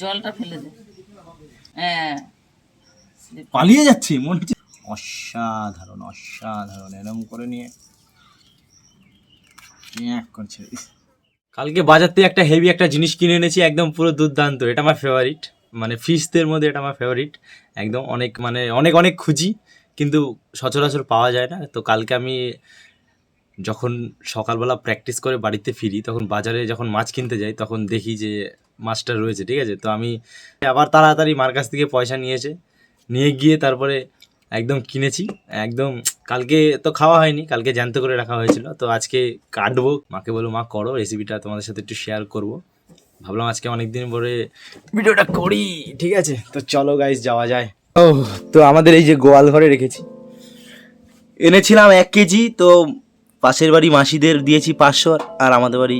জলটা ফেলে দে। হ্যাঁ। পালিয়ে যাচ্ছে, মনে হচ্ছে অসাধারণ অসাধারণ, এরম করে নিয়ে। কালকে বাজার থেকে একটা হেভি একটা জিনিস কিনে এনেছি, একদম পুরো দুর্দান্ত। এটা আমার ফেভারিট মানে ফিশদের মধ্যে এটা আমার ফেভারিট একদম অনেক মানে অনেক অনেক খুঁজি, কিন্তু সচরাচর পাওয়া যায় না। তো কালকে আমি যখন সকালবেলা প্র্যাকটিস করে বাড়িতে ফিরি, তখন বাজারে যখন মাছ কিনতে যাই, তখন দেখি যে মাছটা রয়েছে, ঠিক আছে? তো আমি আবার তাড়াতাড়ি মার কাছ থেকে পয়সা নিয়েছে, নিয়ে গিয়ে তারপরে একদম কিনেছি। একদম কালকে তো খাওয়া হয়নি, কালকে জ্যান্ত করে রাখা হয়েছিল। তো আজকে কাটবো। মাকে বলো মা, করো রেসিপিটা তোমাদের সাথে একটু শেয়ার করব। ভাবলাম আজকে অনেক দিন পরে ভিডিওটা করি, ঠিক আছে? তো চলো গাইস যাওয়া যায়। ও, তো আমাদের এই যে গোয়াল ঘরে রেখেছি। এনেছিলাম এক কেজি, তো পাশের বাড়ি মাসিদের দিয়েছি পাঁচশো আর আমাদের বাড়ি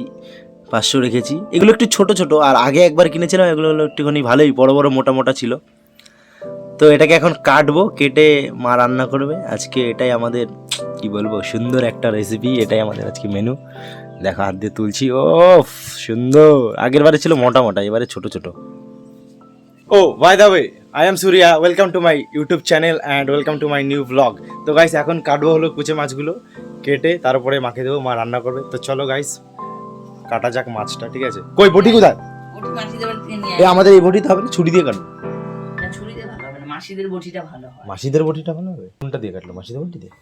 পাঁচশো রেখেছি। এগুলো একটু ছোট ছোট, আর আগে একবার কিনেছিলাম, এগুলো একটুখানি ভালোই, বড় বড় মোটা মোটা ছিল। তো এটাকে এখন কাটবো, কেটে মা রান্না করবে। আজকে এটাই আমাদের, কি বলব, সুন্দর একটা রেসিপি এটাই আমাদের আজকে মেনু দেখো, হাত দিয়ে তুলছি ও সুন্দর। আগের বারে ছিল মোটা মোটা, এবারে ছোট ছোট। ও by the way I am Surya welcome to my YouTube channel and welcome to my new blog তো গাইস এখন কাটবো হলো কুচে মাছগুলো, কেটে তারপরে মাকে দেবো, মা রান্না করবে। তো চলো গাইস কাটা যাক মাছটা ঠিক আছে? কই বটি কোথায়? ওটি মাসিদের বাড়ি থেকে নিয়ে এ আমাদের এই বটিতে হবে না? ছুরি দিয়ে কাটবো? মাসিদের বটিটা ভালো হয়। মাসিদের বটিটা ভালো হবে? কোনটা দিয়ে কাটলো? মাসিদের বটি দিয়ে?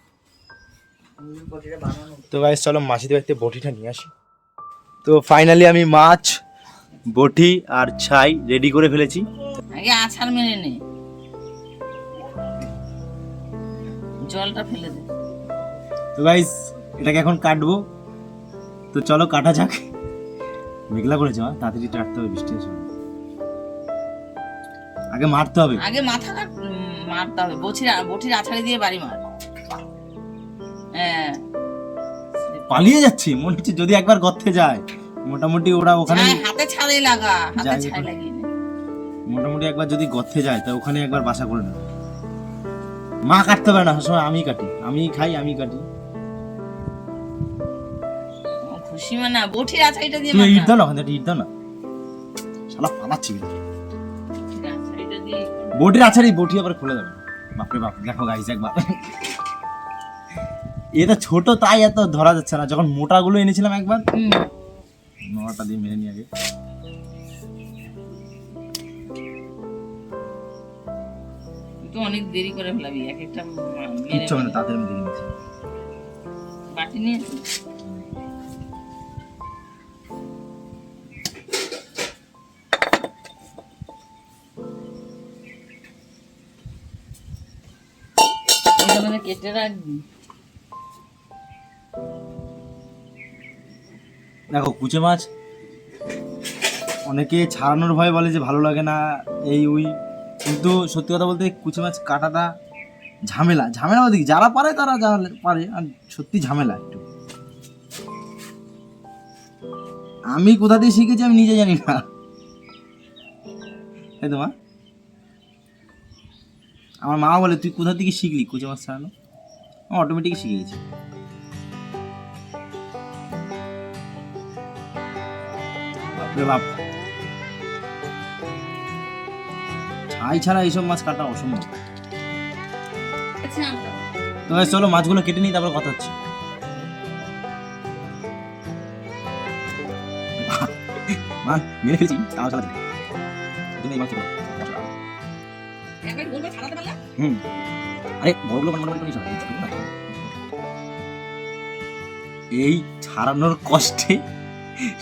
তো গাইস চলো মাসিদের বাড়িতে বটিটা নিয়ে আসি। তো ফাইনালি আমি মাছ বটি আর ছাই রেডি করে ফেলেছি। আগে আছাড় মেরে নে। জলটা ফেলে দে। তো গাইস এটাকে এখন কাটবো। তো চলো কাটা যাক। মেঘলা করেছে মা তাড়াতাড়ি কাটতে হবে বৃষ্টি আছে আগে মারতে হবে। আগে মাথা কাট মারতে হবে। বটির বটির আছাড়ি দিয়ে বাড়ি মার। হ্যাঁ। পালিয়ে যাচ্ছে মনে হচ্ছে যদি একবার গর্তে যায়। মোটামুটি ওরা ওখানে হাতে ছাড়ে লাগা হাতে যাই লাগিয়ে মোটামুটি একবার যদি গর্তে যায় তা ওখানে একবার বাসা করে নেবে। মা কাটতে পারে না সবসময় আমি কাটি। আমি খাই আমি কাটি। খুশি মানে বটির আছাড়িটা দিয়ে তুমি ইট দাও না ওখানে ইট দাও না। শালা পালাচ্ছি। বটির আছাড়ি বটি আবার খুলে যাবে বাপরে বাপ দেখো গাইস একবার। এটা ছোট তাই এত ধরা যাচ্ছে না। যখন মোটাগুলো এনেছিলাম একবার নোয়াটা দিয়ে মেরে নিয়ে আগে। তো অনেক দেরি করে ফেলাবি এক একটা মেরে না তাদের আমি দিয়ে নিচ্ছি বাটি কেটে রাখবি। দেখো কুচে মাছ অনেকে ছাড়ানোর ভয় বলে যে ভালো লাগে না এই ওই। কিন্তু সত্যি কথা বলতে কুচে মাছ কাটাটা ঝামেলা। ঝামেলা বলতে কি, যারা পারে তারা যা পারে আর সত্যি ঝামেলা একটু। আমি কোথা দিয়ে শিখেছি আমি নিজে জানি না। এই তো মা? আমার মা বলে তুই কোথা থেকে শিখলি? কুচে মাছ ছাড়ানো আমি অটোমেটিক শিখে গেছি। বাপরে বাপ। ছাই ছাড়া এইসব মাছ কাটা অসম্ভব। আচ্ছা তো চলো মাছগুলো কেটে নিই তারপর কথা হচ্ছে। মা মেরে ফেলছি তাও চালাতে দে। তুমি এই মাছ এই ছাড়ানোর কষ্টে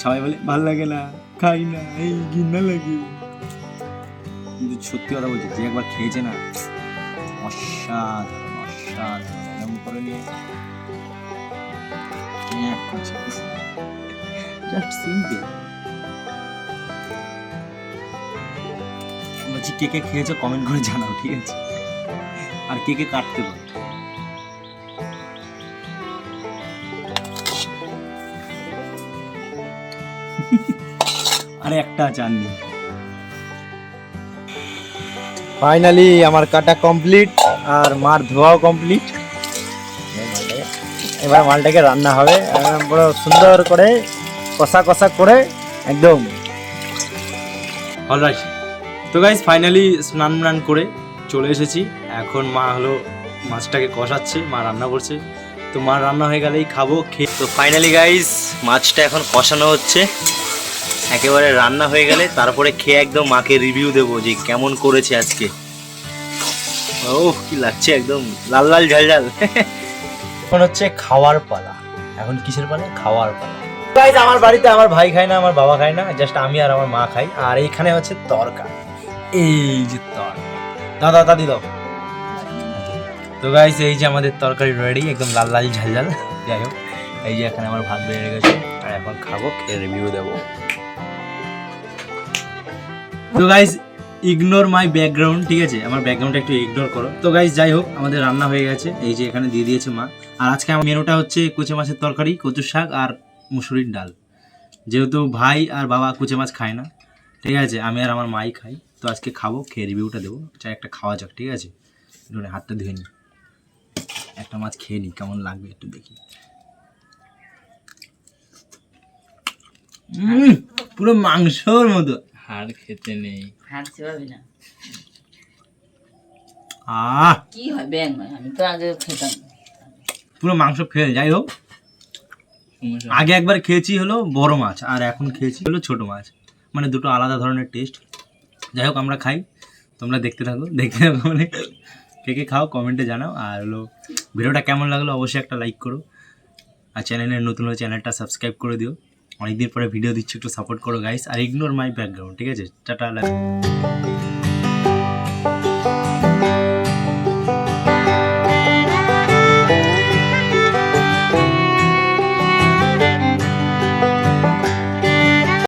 সবাই বলে, ভালো লাগে না, খাই না, এই ঘৃণা লাগে। কিন্তু সত্যি কথা বলছি, যে একবার খেয়েছে না, অসাধারণ করে জাস্ট কে কে খেয়েছো কমেন্ট করে জানাও, ঠিক আছে? আর কে কে কাটতে পারে? আরে একটা চাননি ফাইনালি আমার কাটা কমপ্লিট আর মার ধোয়াও কমপ্লিট এবার মালটাকে রান্না হবে। পুরো সুন্দর করে কষা কষা করে একদম। অলরাইট তো গাইজ ফাইনালি স্নান করে চলে এসেছি। এখন মা হলো মাছটাকে কষাচ্ছে মা রান্না করছে। তো মা রান্না হয়ে গেলেই খাব খেয়ে তো ফাইনালি গাইজ মাছটা এখন কষানো হচ্ছে। একেবারে রান্না হয়ে গেলে তারপরে খেয়ে একদম মাকে রিভিউ দেবো যে কেমন করেছে আজকে। ও কি লাগছে একদম লাল লাল ঝাল ঝাল। এখন হচ্ছে খাওয়ার পালা। এখন কিসের পালা? খাওয়ার পালা। গাইজ আমার বাড়িতে আমার ভাই খায় না আমার বাবা খায় না জাস্ট আমি আর আমার মা খাই। আর এইখানে হচ্ছে তরকা এই যে তরকা দাদা, দাদি দাও। তো গাইজ এই যে আমাদের তরকারি রেডি একদম লাল লাল, ঝাল ঝাল। যাই হোক, এই যে এখানে আমার ভাত বেড়ে গেছে। আর এখন খাব খেয়ে রিভিউ দেবো। তো গাইজ ইগনোর মাই ব্যাকগ্রাউন্ড ঠিক আছে? আমার ব্যাকগ্রাউন্ডটা একটু ইগনোর করো। তো গাইজ যাই হোক, আমাদের রান্না হয়ে গেছে। এই যে এখানে দিয়ে দিয়েছে মা। আর আজকে আমার মেনুটা হচ্ছে কুচে মাছের তরকারি কচুর শাক আর মুসুরির ডাল। যেহেতু ভাই আর বাবা কুচে মাছ খায় না, ঠিক আছে? আমি আর আমার মাই খাই। তো আজকে খাব খেয়ে রিভিউটা দেবো। চাই একটা খাওয়া যাক ঠিক আছে? একটু হাতটা ধুয়ে নিই একটা মাছ খেয়ে নিই কেমন লাগবে একটু দেখি। পুরো মাংসর মতো। হাড় খেতে নেই। না। আহ! কি হয় ব্যাং আমি তো আগে খেতাম। পুরো মাংস ফেল যাই হোক। আগে একবার খেয়েছি হলো বড় মাছ আর এখন খেয়েছি হলো ছোট মাছ। মানে দুটো আলাদা ধরনের টেস্ট যাই হোক, আমরা খাই। তোমরা দেখতে থাকো। দেখতে থাকো মানে কে কে খাও কমেন্টে জানাও। আর হলো, ভিডিওটা কেমন লাগল অবশ্যই একটা লাইক করো। আর চ্যানেলের নতুন হলে চ্যানেলটা সাবস্ক্রাইব করে দিও। অনেকদিন পরে ভিডিও দিচ্ছি, একটু সাপোর্ট করো গাইস আর ইগনোর মাই ব্যাকগ্রাউন্ড ঠিক আছে? টাটা